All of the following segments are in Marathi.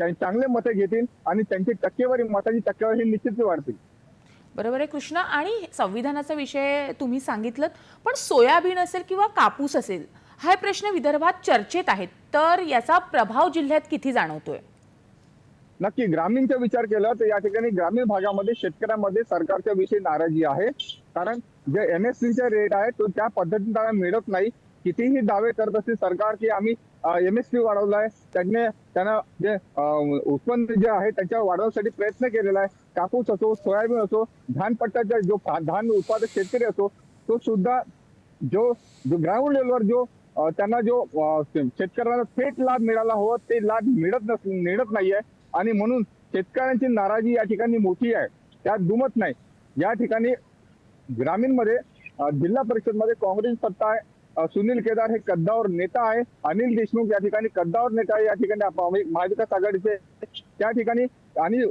चांगले मतं घेतील आणि त्यांची टक्केवारी मताची टक्केवारी ही निश्चित वाढतील. बरोबर आहे कृष्ण. आणि संविधानाचा विषय तुम्ही सांगितलं पण सोयाबीन असेल किंवा कापूस असेल हा प्रश्न विदर्भात चर्चेत आहेत. तर याचा प्रभाव जिल्ह्यात किती जाणवतोय? नक्की ग्रामीणचा विचार केला तर या ठिकाणी ग्रामीण भागामध्ये शेतकऱ्यांमध्ये सरकारच्या विषयी नाराजी आहे. कारण जे एमएसपी चे रेट आहे तो त्या पद्धतीने त्यांना मिळत नाही. कितीही दावे करत असतील सरकार की आम्ही एमएसपी वाढवलाय त्यांनी त्यांना जे उत्पन्न जे आहे त्याच्या वाढवण्यासाठी प्रयत्न केलेला आहे. कापूस असो सोयाबीन असो धानपट्टाचा जो धान उत्पादक शेतकरी असो तो सुद्धा जो जो ग्राउंड लेवलवर जो त्यांना जो शेतकऱ्यांना थेट लाभ मिळाला हवा ते लाभ मिळत नस मिळत नाहीये. आणि म्हणून शेतकऱ्यांची नाराजी या ठिकाणी मोठी आहे. त्यात दुमत नाही. या ठिकाणी ग्रामीणमध्ये जिल्हा परिषदमध्ये काँग्रेस सत्ता आहे. सुनील केदार हे कद्दावर नेता आहे. अनिल देशमुख या ठिकाणी कद्दावर नेता आहे. या ठिकाणी महाविकास आघाडीचे त्या ठिकाणी आणि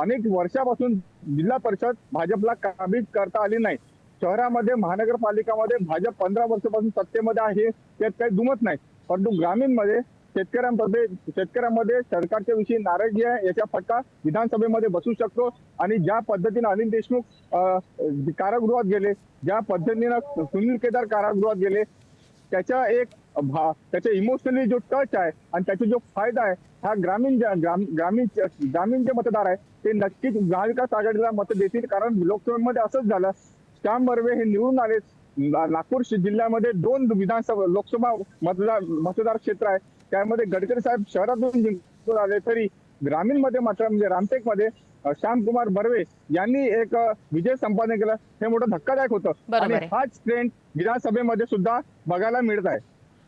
अनेक वर्षापासून जिल्हा परिषद भाजपला काबीज करता आली नाही. शहरामध्ये महानगरपालिकामध्ये भाजप पंधरा वर्षापासून सत्तेमध्ये आहे. त्यात काही दुमत नाही. परंतु ग्रामीणमध्ये शेतकऱ्यांमध्ये शेतकऱ्यांमध्ये सरकारच्या विषयी नाराजी आहे याचा फटका विधानसभेमध्ये बसू शकतो. आणि ज्या पद्धतीने अनिल देशमुख कारागृहात गेले ज्या पद्धतीनं सुनील केदार कारागृहात गेले त्याचा एक भा- त्याचा इमोशनली जो टच आहे आणि त्याचा जो फायदा आहे हा ग्रामीण ज्या- ग्रामीण ग्रामीण जे मतदार आहे ते नक्कीच महाविकास आघाडीला मत देतील. कारण लोकसभेमध्ये असंच झालं. श्याम बर्वे हे निवडून आले नागपूर जिल्ह्यामध्ये दोन विधानसभा लोकसभा मतदार मतदार क्षेत्र आहे. त्यामध्ये गडकरी साहेब शहरातून जिंकून आले तरी ग्रामीणमध्ये मात्र म्हणजे रामटेकमध्ये श्यामकुमार बर्वे यांनी एक विजय संपादन केला. हे मोठं धक्कादायक होतं. आणि. हाच ट्रेंड विधानसभेमध्ये सुद्धा बघायला मिळत आहे.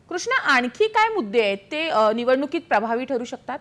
कृष्ण आणखी काय मुद्दे आहेत? ते निवडणुकीत प्रभावी ठरू शकतात?